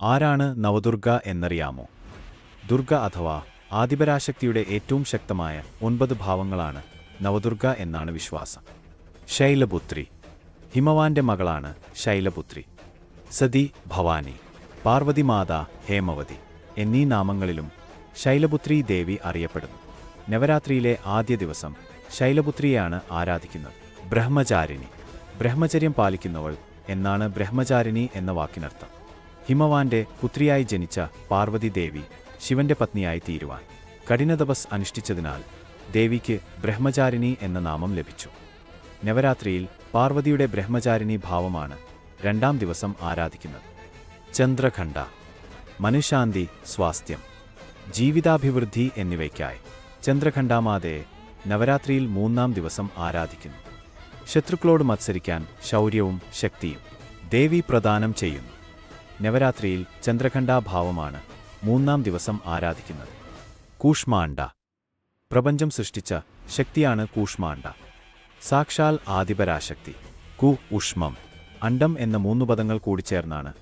ആരാണ് നവദുർഗ എന്നറിയാമോ? ദുർഗ അഥവാ ആദിപരാശക്തിയുടെ ഏറ്റവും ശക്തമായ ഒൻപത് ഭാവങ്ങളാണ് നവദുർഗ എന്നാണ് വിശ്വാസം. ശൈലപുത്രി. ഹിമവാന്റെ മകളാണ് ശൈലപുത്രി. സതി ഭവാനി. പാർവതി മാതാ ഹേമവതി എന്നീ നാമങ്ങളിലും ശൈലപുത്രി ദേവി അറിയപ്പെടുന്നു. നവരാത്രിയിലെ ആദ്യ ദിവസം ശൈലപുത്രിയെയാണ് ആരാധിക്കുന്നത്. ബ്രഹ്മചാരിണി. ബ്രഹ്മചര്യം പാലിക്കുന്നവൾ എന്നാണ് ബ്രഹ്മചാരിണി എന്ന വാക്കിനർത്ഥം. ഹിമവാന്റെ പുത്രിയായി ജനിച്ച പാർവതി ദേവി ശിവന്റെ പത്നിയായി തീരുവാൻ കഠിനതപസ് അനുഷ്ഠിച്ചതിനാൽ ദേവിക്ക് ബ്രഹ്മചാരിണി എന്ന നാമം ലഭിച്ചു. നവരാത്രിയിൽ പാർവതിയുടെ ബ്രഹ്മചാരിണി ഭാവമാണ് രണ്ടാം ദിവസം ആരാധിക്കുന്നത്. ചന്ദ്രഖണ്ഡ മനുഷാന്തി സ്വാസ്ഥ്യം ജീവിതാഭിവൃദ്ധി എന്നിവയ്ക്കായി ചന്ദ്രഖണ്ഡാമാതയെ നവരാത്രിയിൽ മൂന്നാം ദിവസം ആരാധിക്കുന്നു. ശത്രുക്കളോട് മത്സരിക്കാൻ ശൗര്യവും ശക്തിയും ദേവി പ്രദാനം ചെയ്യുന്നു. നവരാത്രിയിൽ ചന്ദ്രഖണ്ഡാഭാവമാണ് മൂന്നാം ദിവസം ആരാധിക്കുന്നത്. കൂഷ്മാണ്ഡ. പ്രപഞ്ചം സൃഷ്ടിച്ച ശക്തിയാണ് കൂഷ്മാണ്ഡ. സാക്ഷാൽ ആദിപരാശക്തി കു ഉഷ്മം അണ്ടം എന്ന മൂന്നു പദങ്ങൾ കൂടിച്ചേർന്നാണ്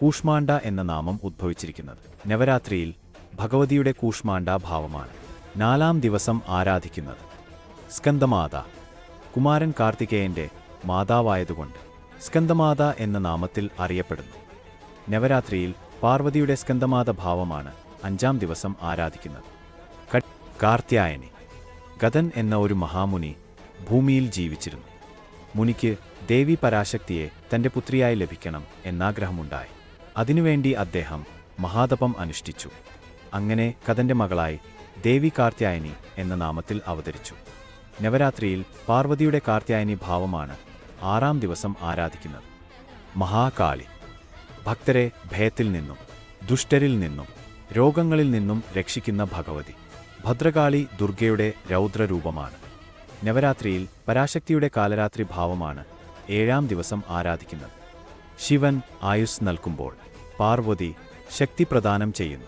കൂഷ്മാണ്ഡ എന്ന നാമം ഉദ്ഭവിച്ചിരിക്കുന്നത്. നവരാത്രിയിൽ ഭഗവതിയുടെ കൂഷ്മാണ്ഡ ഭാവമാണ് നാലാം ദിവസം ആരാധിക്കുന്നത്. സ്കന്ദമാത കുമാരൻ കാർത്തികേയന്റെ മാതാവായതുകൊണ്ട് സ്കന്ദമാത എന്ന നാമത്തിൽ അറിയപ്പെടുന്നു. നവരാത്രിയിൽ പാർവതിയുടെ സ്കന്ധമാത ഭാവമാണ് അഞ്ചാം ദിവസം ആരാധിക്കുന്നത്. കാർത്യായനി ഗതൻ എന്ന ഒരു മഹാമുനി ഭൂമിയിൽ ജീവിച്ചിരുന്നു. മുനിക്ക് ദേവി പരാശക്തിയെ തന്റെ പുത്രിയായി ലഭിക്കണം എന്നാഗ്രഹമുണ്ടായി. അതിനുവേണ്ടി അദ്ദേഹം മഹാതപം അനുഷ്ഠിച്ചു. അങ്ങനെ കഥന്റെ മകളായി ദേവി കാർത്യായനി എന്ന നാമത്തിൽ അവതരിച്ചു. നവരാത്രിയിൽ പാർവതിയുടെ കാർത്യായനി ഭാവമാണ് ആറാം ദിവസം ആരാധിക്കുന്നത്. മഹാകാളി ഭക്തരെ ഭയത്തിൽ നിന്നും ദുഷ്ടരിൽ നിന്നും രോഗങ്ങളിൽ നിന്നും രക്ഷിക്കുന്ന ഭഗവതി. ഭദ്രകാളി ദുർഗയുടെ രൗദ്രരൂപമാണ്. നവരാത്രിയിൽ പരാശക്തിയുടെ കാലരാത്രി ഭാവമാണ് ഏഴാം ദിവസം ആരാധിക്കുന്നത്. ശിവൻ ആയുസ് നൽകുമ്പോൾ പാർവതി ശക്തി പ്രദാനം ചെയ്യുന്നു.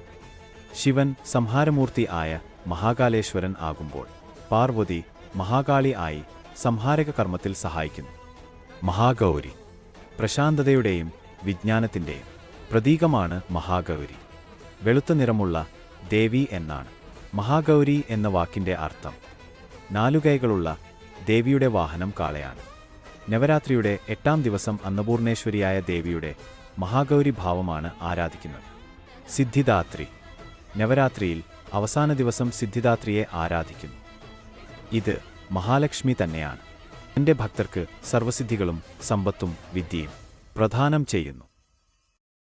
ശിവൻ സംഹാരമൂർത്തി ആയ മഹാകാലേശ്വരൻ ആകുമ്പോൾ പാർവതി മഹാകാളി ആയി സംഹാരക കർമ്മത്തിൽ സഹായിക്കുന്നു. മഹാഗൗരി. പ്രശാന്തതയുടെയും വിജ്ഞാനത്തിന്റെയും പ്രതീകമാണ് മഹാഗൗരി. വെളുത്ത നിറമുള്ള ദേവി എന്നാണ്. മഹാഗൗരി എന്ന വാക്കിന്റെ അർത്ഥം നാലുകൈകളുള്ള ദേവിയുടെ വാഹനം കാളയാണ്. നവരാത്രിയുടെ എട്ടാം ദിവസം അന്നപൂർണേശ്വരിയായ ദേവിയുടെ മഹാഗൗരി ഭാവമാണ് ആരാധിക്കുന്നത്. സിദ്ധിദാത്രി. നവരാത്രിയിൽ അവസാന ദിവസം സിദ്ധിദാത്രിയെ ആരാധിക്കുന്നു. ഇത് മഹാലക്ഷ്മി തന്നെയാണ്. എന്റെ ഭക്തർക്ക് സർവസിദ്ധികളും സമ്പത്തും വിദ്യയും. പ്രദാനം ചെയ്യുന്നു.